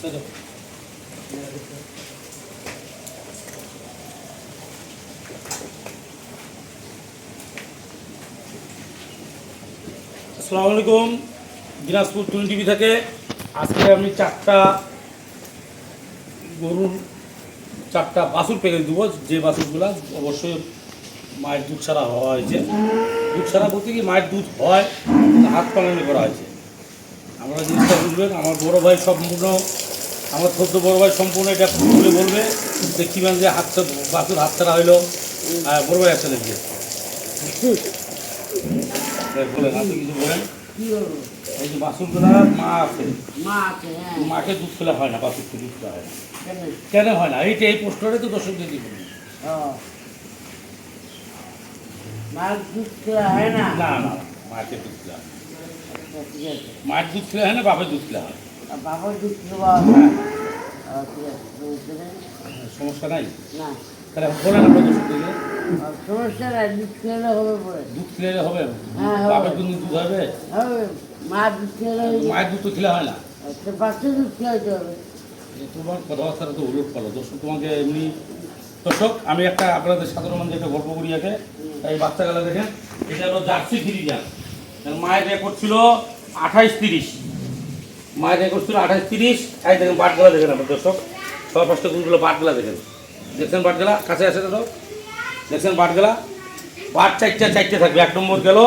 আসসালামু আলাইকুম। দিনাজপুর টুন টিভি থেকে আজকে আমি চারটা গরুর, চারটা বাছুর প্যাকেজ দেবো। যে বাছুরগুলো অবশ্যই মায়ের দুধ ছাড়া হওয়া হয়েছে। দুধ ছাড়া বলতে কি মায়ের দুধ হয়, হাত পালনে করা হয়েছে। আমরা জিনিসটা বুঝবেন, আমার বড় ভাই সম্পূর্ণ আমার ছোট্ট বড় ভাই সম্পূর্ণ এটা খুলে বলবে যে হাত বাছুর হাত ছাড়া হইল। আর বড় ভাই আসলে গিয়ে। বলেন আপনি কিছু বলেন। কি করব এই যে মা আছে। মা আছে হ্যাঁ। মাকে দুধ খেলে হয় না বাছুরকে দুধ খেলা হয় কেন? কেন হয় না? এইটা এই পোস্টারে তো দর্শকদের দিব ও। মার দুধ খেলা হয় না? না মাকে দুধ খেলা। আচ্ছা, দুধ খেলে হয় না বাপের দুধ খেলা হয় বাবার দুধ সমস্যা নাই? না। তাহলে সমস্যা নাই দুধ খেলে হবে পরে। দুধ খেলে হবে? হ্যাঁ। দুধ হবে? মা দুধ খেলে মায়ের দুধ তো খেলে হয় না। বাচ্চা দুধ খেলাতে হবে। তোমার কথাবার্তাটা তো দর্শক তোমাকে এমনি দর্শক আমি একটা আপনাদের সাধারণ মানুষ একটা গল্প করি আগে। এই বাচ্চাগুলো দেখেন এটা হলো জার্সি ফিরিজান মায়ের রেকর্ড ছিল আঠাইশ তিরিশ। মায়ের রেকর্ড ছিল আঠাশ তিরিশ। এই দেখেন বাটগুলা দেখেন আমার দর্শক। সবার ফার্স্টে কোনগুলো বাটগুলা দেখেন। দেখছেন বাটগুলা কাছে আসে তো? দেখছেন বাটগুলা বাট চারটে চারটে থাকবে। এক নম্বর গেল।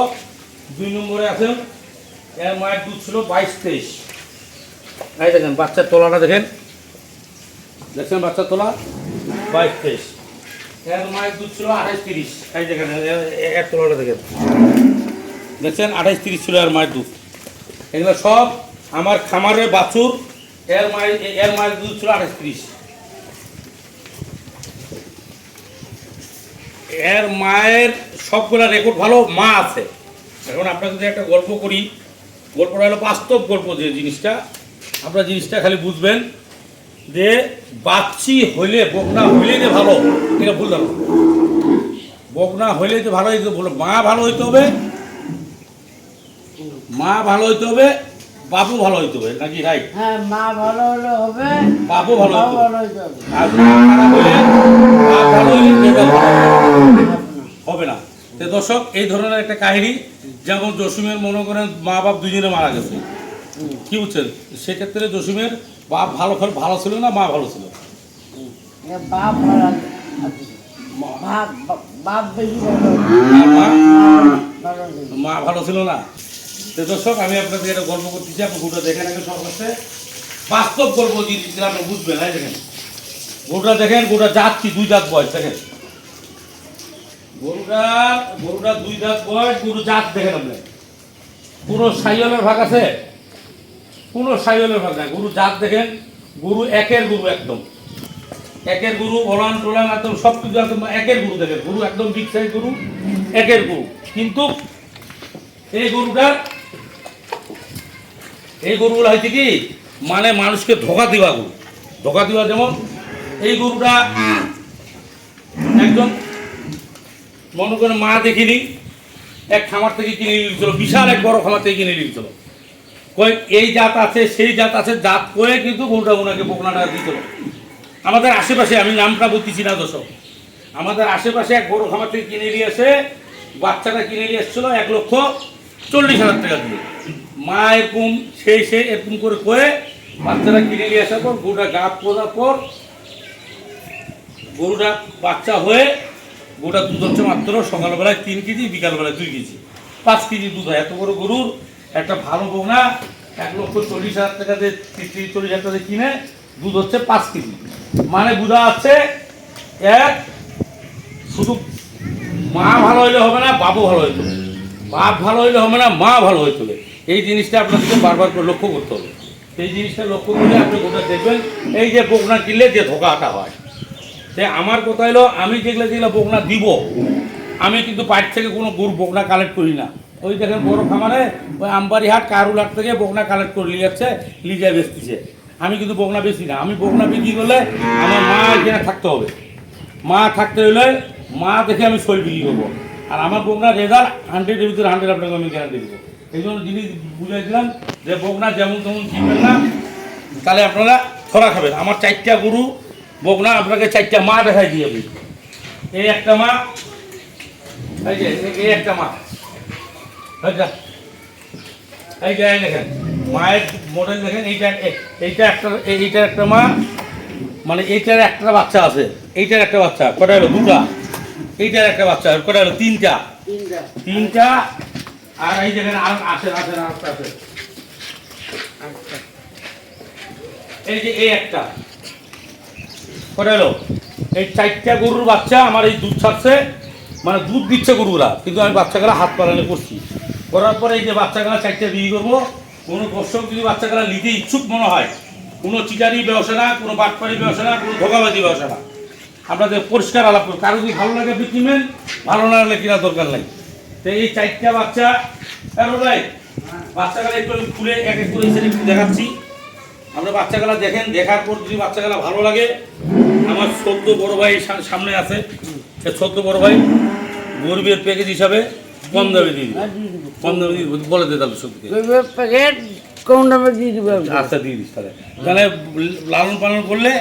দুই নম্বরে আছেন। এর মায়ের দুধ ছিল বাইশ তেইশ। এই দেখেন, বাচ্চার তোলাটা দেখেন। দেখছেন বাচ্চার তোলা? বাইশ তেইশ। এর মায়ের দুধ ছিল আঠাইশ তিরিশ। এই দেখেন এর তোলাটা দেখেন। দেখছেন? আঠাইশ তিরিশ ছিল এর মায়ের দুধ। এগুলো সব আমার খামারের বাছুর এর এ- এর মায়ের দুধ ছিল আঠাইশ তিরিশ এর মায়ের সবগুলা রেকর্ড ভালো, মা আছে। এখন আপনাকে যদি একটা গল্প করি গল্পটা হলো বাস্তব গল্প যে জিনিসটা, আপনার জিনিসটা খালি বুঝবেন যে বাচ্চি হইলে বকনা হইলে যে ভালো, এটা ভুল ধারণা। বকনা হইলে যে ভালো হইতে মা ভালো হইতে হবে, মা ভালো হইতে হবে বাপু ভালো হইতে হবে নাকি রাইট হ্যাঁ মা ভালো হলে হবে ভালো বাবা হইতে হবে। ভালো হবে। আর মা খারাপ হইলে বাপ ভালো ভালো হবে। না। তো দর্শক এই ধরনের একটা কাহিনী যেমন জসিমের মনে করেন মা বাপ দুজনে মারা গেছে। কি বুঝছেন? সেক্ষেত্রে জসিমের বাপ ভালো ভালো ছিল না মা ভালো ছিল? বাপ। মা- বাপ বেশি ভালো। মা? মা ভালো ছিল না? তো দর্শক, আমি আপনাদের একটা গল্প করতেছি আপনি গরুটা দেখেন আগে সব কাছে বাস্তব গল্প জিনিসগুলো আপনি বুঝবেন হ্যাঁ দেখেন। গরুটা দেখেন গরুটা জাত দুই জাত বয়স, দেখেন। গরুটা গরুটা দুই জাত বয়স গরু জাত দেখেন আপনি। কোনো সাইলের ভাগ আছে? কোনো সাইলের ভাগ নাই। গরু জাত দেখেন গরু একের গরু একদম। একের গরু ওলান টোলান একদম সব কিছু একদম একের গরু দেখেন। গরু একদম বিগ সাইজ গরু একের গরু কিন্তু এই গরুটা এই গরুগুলো হয়েছে কি? মানে মানুষকে ধোকা দিবা গরু। ধোকা দিবা যেমন এই গরুটা একজন মনে করে মা দেখিনি এক খামার থেকে কিনে নিয়ে গেছিল বিশাল এক বড় খামার থেকে কিনে নিয়ে গেছিল কই এই জাত আছে, সেই জাত আছে, জাত করে কিন্তু গরুটা ওনাকে বকনাটা দিছিল আমাদের আশেপাশে, আমি নামটা বলতেছি না দর্শক, আমাদের আশেপাশে এক বড় খামার থেকে কিনে নিয়ে এসে, বাচ্চাটা কিনে নিয়ে এসেছিল এক লক্ষ চল্লিশ হাজার টাকা দিয়ে। মা এরকম সেই সেই এরকম করে করে বাচ্চারা কিনে নিয়ে আসার পর গরুটা গাপ করার পর গরুটা বাচ্চা হয়ে গরুটা দুধ হচ্ছে মাত্র সকালবেলায় তিন কেজি, বিকালবেলায় দুই কেজি। পাঁচ কেজি দুধ হয়। এত বড় গরুর একটা ভালো বৌনা এক লক্ষ চল্লিশ হাজার টাকা দিয়ে, তিরিশ চল্লিশ হাজার টাকা দিয়ে কিনে দুধ হচ্ছে পাঁচ কেজি। মানে বোঝা আছে এক, শুধু মা ভালো হইলে হবে না, বাবু ভালো হইতে। বাপ ভালো হইলে হবে না, মা ভালো হইতে। এই জিনিসটা আপনাদেরকে বারবার করে লক্ষ্য করতে হবে। সেই জিনিসটা লক্ষ্য করলে আপনি গোটা দেখবেন, এই যে বোকনা কিনলে যে ধোকা ধোকাটা হয়। সে আমার কথা হলো, আমি যেগুলো যেগুলো বোকনা দিব, আমি কিন্তু পাইট থেকে কোনো গরু বকনা কালেক্ট করি না। ওই দেখেন বড় খামারে ওই আমবাড়ি হাট কারুল হাট থেকে বকনা কালেক্ট করে নিয়ে যাচ্ছে, লিজায় বেচতেছে। আমি কিন্তু বকনা বেশি না, আমি বকনা বিক্রি করলে আমার মা এখানে থাকতে হবে। মা থাকতে হলে মা দেখে আমি শরীর বিক্রি করব। আর আমার বকনা রেজাল্ট হান্ড্রেডের ভিতরে হান্ড্রেড আপনাকে আমি গ্যারান্টি দেবো। এই জন্য জিনিস বুঝাইছিলাম যে বকনা যেমন তেমন কিনবেন না তাহলে আপনারা ধরা খাবেন। আমার চারটা গরু বকনা আপনাকে চারটা মা দেখাই দিয়ে আমি এই একটা মা এই যে এই- একটা মা। যা। এই যে দেখেন মায়ের মডেল দেখেন এইটা এইটা একটা এই- এইটা একটা মা মানে এইটার একটা বাচ্চা আছে এইটার একটা বাচ্চা কটা হলো? দুটা। এইটার একটা বাচ্চা কটা হলো? তিনটা। তিনটা আর এই দেখেন আর আছে আচ্ছা। এই যে এই একটা। কটা হলো? এই চারটা গরুর বাচ্চা আমার এই দুধ ছাড়ছে মানে দুধ দিচ্ছে গরুরা, কিন্তু আমি বাচ্চাগুলো হাত পালালে করছি। করার পরে এই যে বাচ্চাগুলো চারটে বিক্রি করব, কোনো দর্শক যদি বাচ্চাগুলো নিতে ইচ্ছুক মনে হয়, কোনো চিকারি ব্যবসা না, কোনো বাটপাড়ি ব্যবসা না, কোনো ধোকাবাজি ব্যবসা না। আপনাদের পরিষ্কার আলাপ কারও যদি ভালো লাগে আপনি কিনবেন ভালো না লাগলে কিনা দরকার নাই। তো এই চারটা বাচ্চা এরো ভাই? বাচ্চাগুলো একটু আমি খুলে এক এক করে হিসেবে একটু দেখাচ্ছি। আমরা বাচ্চাগুলা দেখেন দেখার পর যদি বাচ্চাগুলা ভালো লাগে আমার ছোট্ট বড় ভাই সামনে আছে। সে ছোট্ট বড় ভাই গরিবের প্যাকেজ হিসাবে কম দামে দিয়ে দিবে। কম দামে দিয়ে বলে দে তাহলে সত্যি প্যাকেট কম দামে দিয়ে দেবো। আচ্ছা দিয়ে দিস তাহলে। তাহলে লালন পালন করলে।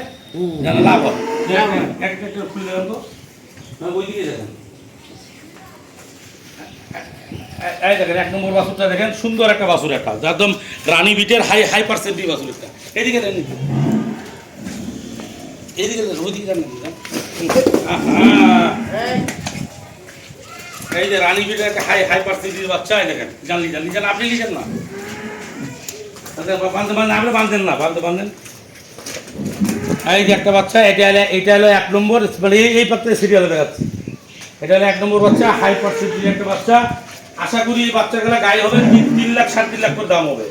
যেন লাভ হয়। যে একটা- খুলে দেবেন তো। না, ওইদিকে দেখেন। এই দেখেন এক নম্বর বাছুরটা দেখেন সুন্দর একটা বাছুর একটা একদম রানী বিটের হাই হাই পার্সেন্টেজ বাছুর একটা এদিকে দেন এদিকে দেন দেন। এই, যে বিটের একটা হাই হাই পার্সেন্টেজ বাচ্চা এই দেখেন জানলি জানলি জান আপনি লিখেন না। আচ্ছা, বাঁধতে বাঁধেন আপনি বাঁধেন না বাঁধতে বাঁধেন। এই যে একটা বাচ্চা এটা হলো এটা এক নম্বর মানে এই পাত্রে সিরিয়ালে দেখাচ্ছি। এটা হলো এক নম্বর বাচ্চা হাই পার্সেন্টেজ একটা বাচ্চা। আশা করি এই বাচ্চাগুলো গায়ে হবে তিন তিন লাখ সাড়ে তিন লাখ করে দাম হবে।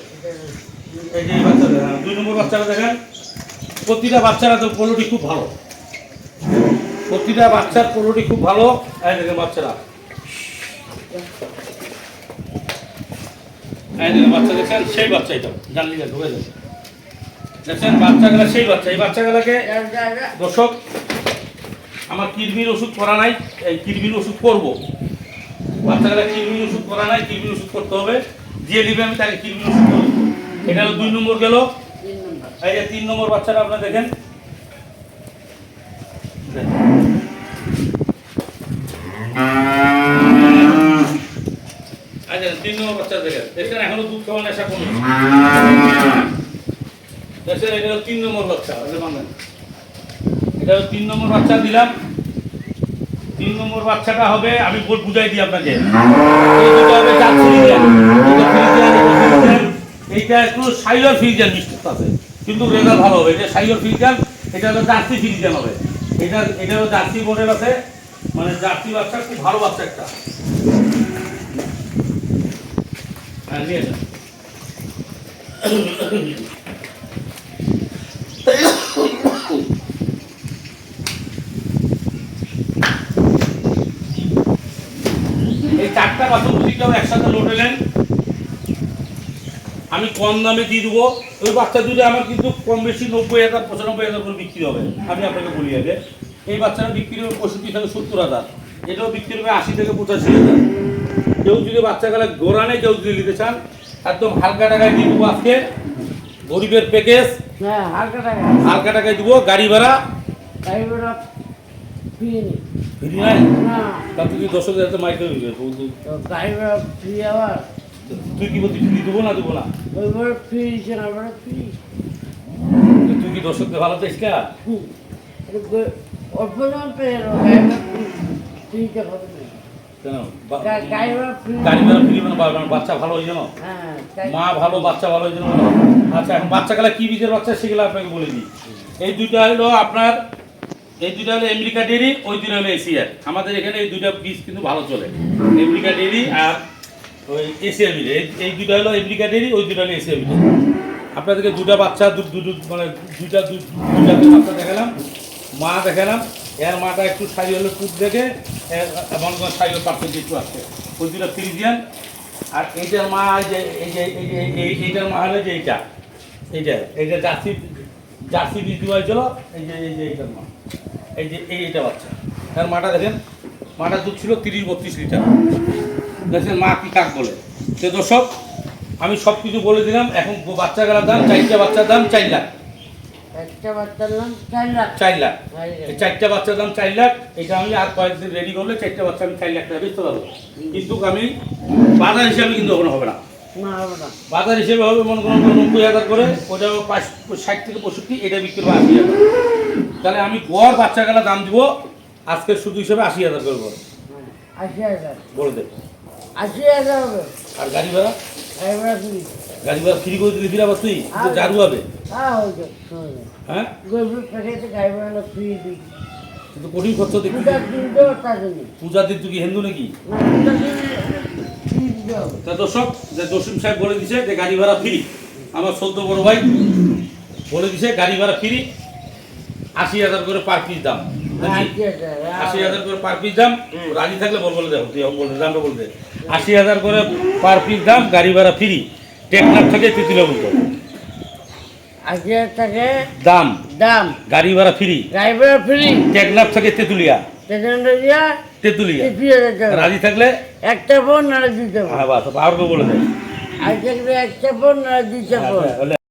হ্যাঁ, দুই নম্বর বাচ্চাটা দেখেন প্রতিটা বাচ্চারা তো পোলোটি খুব ভালো। প্রতিটা বাচ্চার পোলোটি খুব ভালো। এই দেখেন বাচ্চারা এই দেখেন বাচ্চা দেখছেন? সেই বাচ্চা এটা জানলি না ঢুকে যাবে দেখছেন? বাচ্চাগুলা সেই বাচ্চা। এই বাচ্চাগুলাকে। দর্শক আমার কিডনির ওষুধ করা নাই এই কিডনির ওষুধ করব। বাচ্চাগুলা কিডনির ওষুধ করা নাই কিডনির ওষুধ করতে হবে? দিয়ে দিবে, আমি তাকে কিডনির ওষুধ করব? এটা হলো দুই নম্বর গেল। এই যে তিন নম্বর বাচ্চাটা আপনারা দেখেন। আচ্ছা তিন নম্বর বাচ্চা দেখেন। দেখেন এখনও দুধ খাওয়া নেশা কমে দেখছেন, এটা তিন নম্বর বাচ্চা এটা হলো তিন নম্বর বাচ্চা, দিলাম। তিন নম্বর বাচ্চাটা হবে, আমি বুঝাই দিই আপনাকে। এইটা একটু সাইলার ফ্রিজিয়ান মিষ্টি আছে কিন্তু রেজাল্ট ভালো হবে। এটা সাইলার ফ্রিজিয়ান এটা হলো জার্সি ফ্রিজিয়ান হবে। এটা এটা হলো জার্সি মডেল আছে। মানে জার্সি বাচ্চা, খুব ভালো বাচ্চা একটা। হ্যাঁ এই চারটা বাসন একসাথে লোটে নেন আমি কম দামে দিয়ে দেবো। ওই বাচ্চা দুটো আমার কিন্তু কম বেশি নব্বই হাজার পঁচানব্বই হাজার করে বিক্রি হবে। আমি আপনাকে বলি আগে। এই বাচ্চাটা বিক্রি হবে পঁয়ষট্টি থেকে সত্তর হাজার। এটাও বিক্রি হবে আশি থেকে পঁচাশি হাজার। কেউ যদি বাচ্চা গেলে গোড়ানে কেউ যদি নিতে চান একদম হালকা টাকায় দিয়ে দেবো আজকে। গরিবের প্যাকেজ হ্যাঁ হালকা টাকায় দেবো গাড়ি ভাড়া। গাড়ি ভাড়া ফ্রি নেই ফ্রি নাই না তা তুই দর্শক হাজার মাইকে হইবে তো গাড়ি ভাড়া ফ্রি আবার? তুই কি বলছিস ফ্রি দেবো না দেবো না? ওইবার ফ্রি তুই কি দর্শকদের ভালো চাইস অল্প দাম পেয়ে হবে মানে মানে বাচ্চা ভালো যেন? হ্যাঁ মা ভালো বাচ্চা ভালো হয়ে যেন? আচ্ছা এখন বাচ্চাগুলা কি বীজের বাচ্চা সেগুলো আপনাকে বলে দিই। এই দুইটা হলো আপনার এই দুইটা হলো আমেরিকা ডেরি ওই দুইটা হলো এশিয়ার আমাদের এখানে এই দুইটা বীজ কিন্তু ভালো চলে। আমেরিকা ডেরি আর ওই এশিয়া বীজ এই দুইটা হলো আমেরিকা ডেরি ওই দুইটা হলো এশিয়া বীজ আপনাদেরকে দুটা বাচ্চা দুটো মানে দুইটা দুইটা বাচ্চা দেখালাম। মা দেখালাম। এর মাটা একটু সাই হলে পুট দেখে এমন কোনো সাই পার্সেন্ট একটু আছে। ওই দুটো ফ্রিজিয়ান আর এইটার মা যে এই যে এই যে এই- এইটার মা হলো যে এইটা। এইটা এইটা জার্সি জার্সি বিক্রি হয়েছিল। এই যে এই যে এইটার মা। এই যে এই এইটা বাচ্চা। তার মাটা দেখেন মাটা দুধ ছিল তিরিশ বত্রিশ লিটার। দেখছেন মা কি কাক বলে। সে দর্শক আমি সব কিছু বলে দিলাম এখন বাচ্চা গেলার দাম চারটা বাচ্চার দাম চার লাখ। চার লাখ। চারটা বাচ্চার দাম চার লাখ এটা আমি আর কয়েকদিন রেডি করলে চারটা বাচ্চা আমি চার লাখ টাকা বেচতে পারব। কিন্তু আমি বাজার হিসাবে কিন্তু ওখানে হবে না। না হবে না। বাজার হিসেবে হবে মনে করুন নব্বই হাজার করে ওটা ষাট থেকে পঁয়ষট্টি এটা বিক্রি হবে আশি হাজার। তাহলে আমি গড় বাচ্চা গেলা দাম দিব আজকে শুধু হিসেবে আশি হাজার করে বলো। আশি হাজার। বলে দে। আশি হাজার হবে। আর গাড়ি ভাড়া? ফ্রি গাড়ি ভাড়া ফ্রি করে দিলে ফিরে আবার তুই তুই জারু হবে। হ্যাঁ যাবে হয়ে হ্যাঁ? কিন্তু কঠিন খরচ দেখবি পূজার দিন তুই কি হিন্দু নাকি? হবে। তা দর্শক যে দর্শন সাহেব বলে দিছে যে গাড়ি ভাড়া ফ্রি। আমার সদ্য বড় ভাই বলে দিছে গাড়ি ভাড়া ফ্রি। আশি হাজার করে পার পিস দাম আশি হাজার করে পার পিস দাম রাজি থাকলে বল বলে দেখো তুই বলতে দামটা বলতে আশি হাজার করে পার পিস দাম গাড়ি ভাড়া ফ্রি টেকনাফ থেকে তিতুলা বলতো আশি হাজার টাকা দাম। দাম। গাড়ি ভাড়া ফ্রি ড্রাইভার ফ্রি টেকনাফ থেকে তেতুলিয়া। তেতুলিয়া রাজি থাকলে? একটা ফোন না দুইটা ফোন হ্যাঁ বাস আর বলে দেয় আজ একটা ফোন না দুইটা ফোন বলে